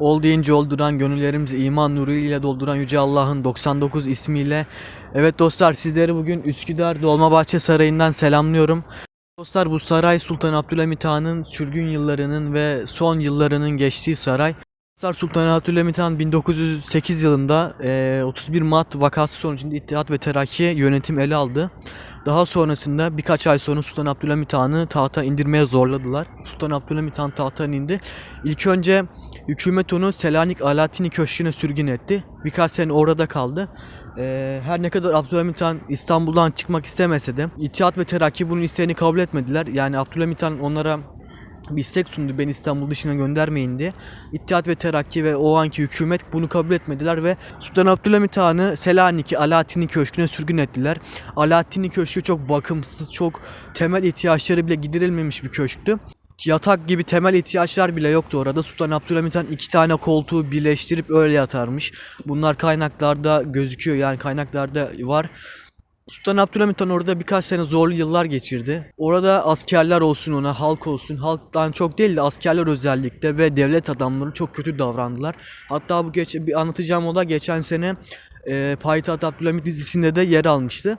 Ol deyince olduran, gönüllerimizi iman nuruyla dolduran Yüce Allah'ın 99 ismiyle. Evet dostlar sizleri bugün Üsküdar Dolmabahçe Sarayı'ndan selamlıyorum. Dostlar bu saray Sultan Abdülhamit Han'ın sürgün yıllarının ve son yıllarının geçtiği saray. Dostlar Sultan Abdülhamit Han 1908 yılında eee, 31 Mart vakası sonucunda İttihat ve Terakki yönetim ele aldı. Daha sonrasında birkaç ay sonra Sultan Abdülhamit Han'ı tahta indirmeye zorladılar. Sultan Abdülhamit Han tahttan indi. İlk önce hükümet onu Selanik Alaaddin'i Köşkü'ne sürgün etti. Birkaç sene orada kaldı. Eee, her ne kadar Abdülhamit Han İstanbul'dan çıkmak istemese de İttihat ve Terakki bunun isteğini kabul etmediler. Yani Abdülhamit Han onlara bir istek sundu beni İstanbul dışına göndermeyin diye. İttihat ve Terakki ve o anki hükümet bunu kabul etmediler ve Sultan Abdülhamit Han'ı Selanik'i Alaaddin'in köşküne sürgün ettiler. Alaaddin'in köşkü çok bakımsız, çok temel ihtiyaçları bile giderilmemiş bir köşktü. Yatak gibi temel ihtiyaçlar bile yoktu orada. Sultan Abdülhamit Han iki tane koltuğu birleştirip öyle yatarmış. Bunlar kaynaklarda gözüküyor yani kaynaklarda var. Sultan Abdülhamit Han orada birkaç sene zorlu yıllar geçirdi. Orada askerler olsun ona, halk olsun, halktan çok değil de askerler özellikle ve devlet adamları çok kötü davrandılar. Hatta bu geç, bir anlatacağım olay geçen sene e, Payitaht Abdülhamit dizisinde de yer almıştı.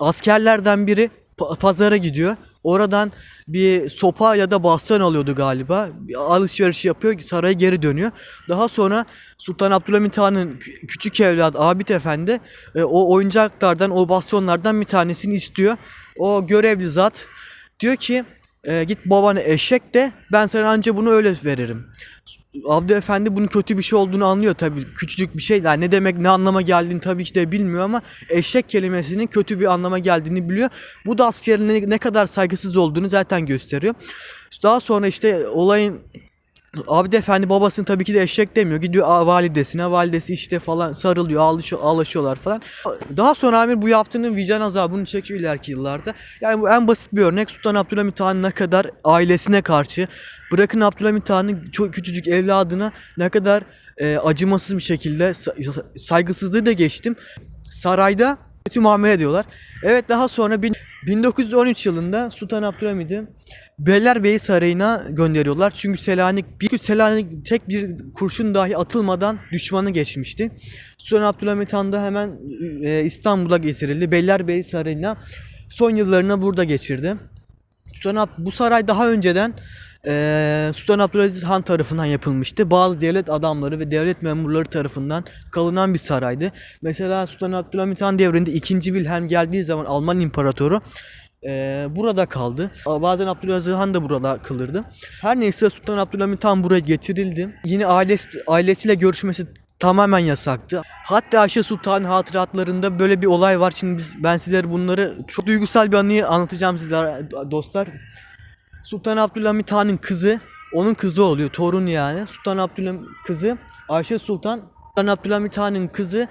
Askerlerden biri pa- pazara gidiyor. Oradan bir sopa ya da baston alıyordu galiba. Alışveriş yapıyor, saraya geri dönüyor. Daha sonra Sultan Abdülhamit Han'ın kü- küçük evladı Abid Efendi e, o oyuncaklardan, o bastonlardan bir tanesini istiyor. O görevli zat diyor ki e, git babana eşek de ben sana anca bunu öyle veririm. Abdü Efendi bunun kötü bir şey olduğunu anlıyor tabii. Küçücük bir şey. Yani ne demek ne anlama geldiğini tabii ki de bilmiyor ama eşek kelimesinin kötü bir anlama geldiğini biliyor. Bu da askerin ne kadar saygısız olduğunu zaten gösteriyor. Daha sonra işte olayın Abdi Efendi babasını tabii ki de eşek demiyor. Gidiyor validesine. Validesi işte falan sarılıyor, ağlaşıyor, ağlaşıyorlar falan. Daha sonra Amir bu yaptığının vicdan azabını çekiyor ileriki yıllarda. Yani bu en basit bir örnek. Sultan Abdülhamit Han ne kadar ailesine karşı bırakın Abdülhamit Han'ın çok küçücük evladına ne kadar e, acımasız bir şekilde sa- saygısızlığı da geçtim. Sarayda kötü muamele ediyorlar. Evet daha sonra bin- 1913 yılında Sultan Abdülhamit'i Beylerbeyi Sarayı'na gönderiyorlar. Çünkü Selanik bir Selanik tek bir kurşun dahi atılmadan düşmanı geçmişti. Sultan Abdülhamit Han da hemen e, İstanbul'a getirildi. Beylerbeyi Sarayı'na son yıllarını burada geçirdi. Sultan bu saray daha önceden eee Sultan Abdülaziz Han tarafından yapılmıştı. Bazı devlet adamları ve devlet memurları tarafından kalınan bir saraydı. Mesela Sultan Abdülhamit Han devrinde 2. Wilhelm geldiği zaman Alman imparatoru eee, burada kaldı. Bazen Abdülaziz Han da burada kalırdı. Her neyse Sultan Abdülhamit Han buraya getirildi. Yine ailesi, ailesiyle görüşmesi tamamen yasaktı. Hatta Ayşe Sultan hatıratlarında böyle bir olay var. Şimdi biz, ben sizlere bunları çok duygusal bir anıyı anlatacağım sizlere dostlar. Sultan Abdülhamit Han'ın kızı, onun kızı oluyor, torun yani. Sultan Abdülhamit kızı, Ayşe Sultan, Sultan Abdülhamit Han'ın kızı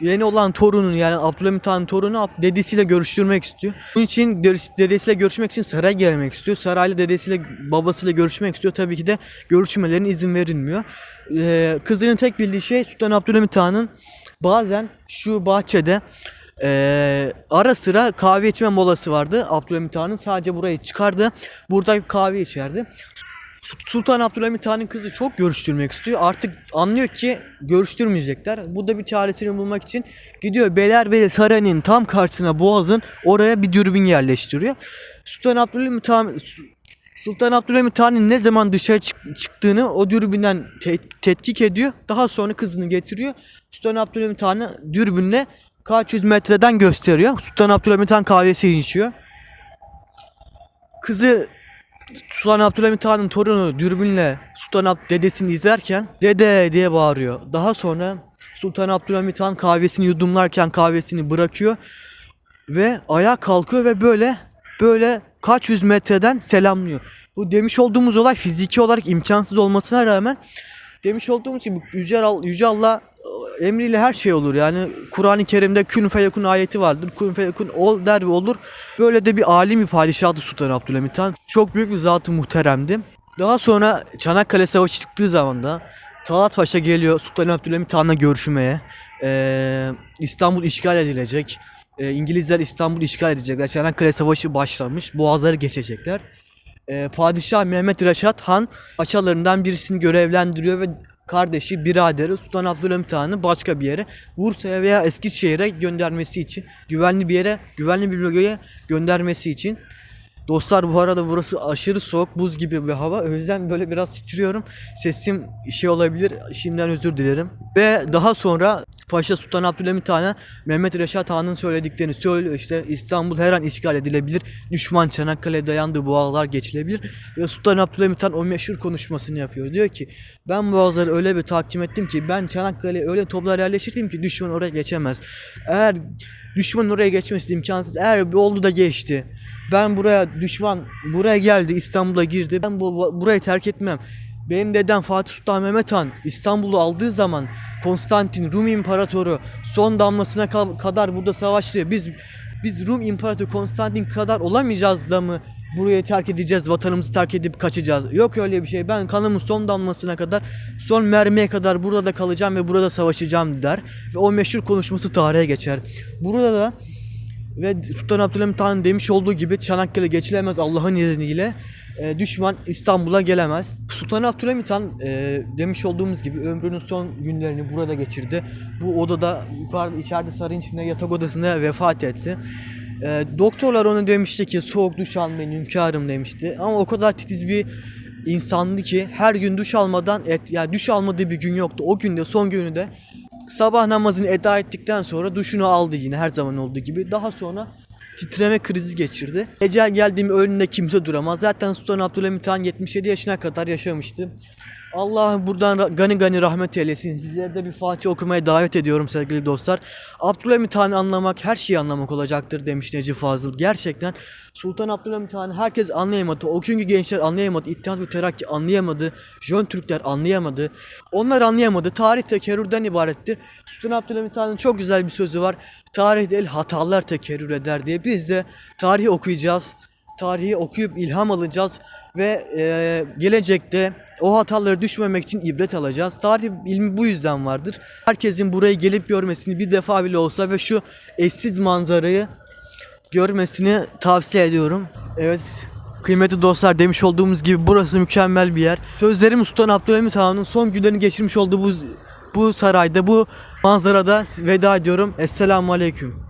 yeni olan torunun yani Abdülhamit Han'ın torunu dedesiyle görüştürmek istiyor. Bunun için dede- dedesiyle görüşmek için saraya gelmek istiyor. Sarayla dedesiyle babasıyla görüşmek istiyor. Tabii ki de görüşmelerine izin verilmiyor. Ee, kızının tek bildiği şey Sultan Abdülhamit Han'ın bazen şu bahçede ee, ara sıra kahve içme molası vardı. Abdülhamit Han'ın sadece burayı çıkardı. Burada kahve içerdi. Su- Sultan Abdülhamit Han'ın kızı çok görüştürmek istiyor. Artık anlıyor ki görüştürmeyecekler. Bu da bir çaresini bulmak için gidiyor Beylerbeyi Sarayı'nın tam karşısına Boğaz'ın oraya bir dürbün yerleştiriyor. Sultan Abdülhamit Han Su- Sultan Abdülhamit Han'ın ne zaman dışarı çık- çıktığını o dürbünden te- tetkik ediyor. Daha sonra kızını getiriyor. Sultan Abdülhamit Han'ı dürbünle kaç yüz metreden gösteriyor. Sultan Abdülhamit Han kahvesi içiyor. Kızı Sultan Abdülhamit Han'ın torunu dürbünle Sultan Ab dedesini izlerken dede diye bağırıyor. Daha sonra Sultan Abdülhamit Han kahvesini yudumlarken kahvesini bırakıyor ve ayağa kalkıyor ve böyle böyle kaç yüz metreden selamlıyor. Bu demiş olduğumuz olay fiziki olarak imkansız olmasına rağmen demiş olduğumuz gibi Yüce, Al- Yüce Allah emriyle her şey olur. Yani Kur'an-ı Kerim'de kün feyekun ayeti vardır. Kün feyekun ol der ve olur. Böyle de bir alim bir padişahtı Sultan Abdülhamit Han. Çok büyük bir zatı muhteremdi. Daha sonra Çanakkale Savaşı çıktığı zaman da Talat Paşa geliyor Sultan Abdülhamit Han'la görüşmeye. Ee, İstanbul işgal edilecek. Ee, İngilizler İstanbul işgal edecekler. Çanakkale Savaşı başlamış. Boğazları geçecekler. e, Padişah Mehmet Reşat Han paşalarından birisini görevlendiriyor ve kardeşi, biraderi Sultan Abdülhamit Han'ı başka bir yere Bursa'ya veya Eskişehir'e göndermesi için güvenli bir yere, güvenli bir bölgeye göndermesi için Dostlar bu arada burası aşırı soğuk, buz gibi bir hava. O yüzden böyle biraz titriyorum. Sesim şey olabilir. Şimdiden özür dilerim. Ve daha sonra Paşa Sultan Abdülhamit Han'a Mehmet Reşat Han'ın söylediklerini söylüyor. İşte İstanbul her an işgal edilebilir. Düşman Çanakkale'ye dayandığı boğalar geçilebilir. Ve Sultan Abdülhamit Han o meşhur konuşmasını yapıyor. Diyor ki ben boğazları öyle bir tahkim ettim ki ben Çanakkale'ye öyle toplar yerleştirdim ki düşman oraya geçemez. Eğer düşmanın oraya geçmesi imkansız. Eğer oldu da geçti. Ben buraya düşman buraya geldi İstanbul'a girdi. Ben bu burayı terk etmem. Benim dedem Fatih Sultan Mehmet Han İstanbul'u aldığı zaman Konstantin Rum İmparatoru son damlasına ka- kadar burada savaştı. Biz biz Rum İmparatoru Konstantin kadar olamayacağız da mı burayı terk edeceğiz, vatanımızı terk edip kaçacağız. Yok öyle bir şey. Ben kanımın son damlasına kadar, son mermiye kadar burada da kalacağım ve burada savaşacağım der. Ve o meşhur konuşması tarihe geçer. Burada da ve Sultan Abdülhamit Han demiş olduğu gibi Çanakkale geçilemez Allah'ın izniyle. E, düşman İstanbul'a gelemez. Sultan Abdülhamit Han e, demiş olduğumuz gibi ömrünün son günlerini burada geçirdi. Bu odada yukarıda içeride sarayın içinde yatak odasında vefat etti. E, doktorlar ona demişti ki soğuk duş almayın hünkârım demişti. Ama o kadar titiz bir insandı ki her gün duş almadan et, yani duş almadığı bir gün yoktu. O günde son günü de Sabah namazını eda ettikten sonra duşunu aldı yine her zaman olduğu gibi. Daha sonra titreme krizi geçirdi. Ecel geldiğim önünde kimse duramaz. Zaten Sultan Abdülhamit Han 77 yaşına kadar yaşamıştı. Allah buradan ra- gani gani rahmet eylesin. Sizleri de bir Fatih okumaya davet ediyorum sevgili dostlar. Abdülhamit Han'ı anlamak her şeyi anlamak olacaktır demiş Necip Fazıl. Gerçekten Sultan Abdülhamit Han'ı herkes anlayamadı. O günkü gençler anlayamadı. İttihat ve Terakki anlayamadı. Jön Türkler anlayamadı. Onlar anlayamadı. Tarih tekerrürden ibarettir. Sultan Abdülhamit Han'ın çok güzel bir sözü var. Tarih değil hatalar tekerrür eder diye. Biz de tarihi okuyacağız tarihi okuyup ilham alacağız ve e, gelecekte o hatalara düşmemek için ibret alacağız. Tarih ilmi bu yüzden vardır. Herkesin burayı gelip görmesini bir defa bile olsa ve şu eşsiz manzarayı görmesini tavsiye ediyorum. Evet kıymetli dostlar demiş olduğumuz gibi burası mükemmel bir yer. Sözlerim Sultan Abdülhamit Han'ın son günlerini geçirmiş olduğu bu bu sarayda bu manzarada veda ediyorum. Esselamu Aleyküm.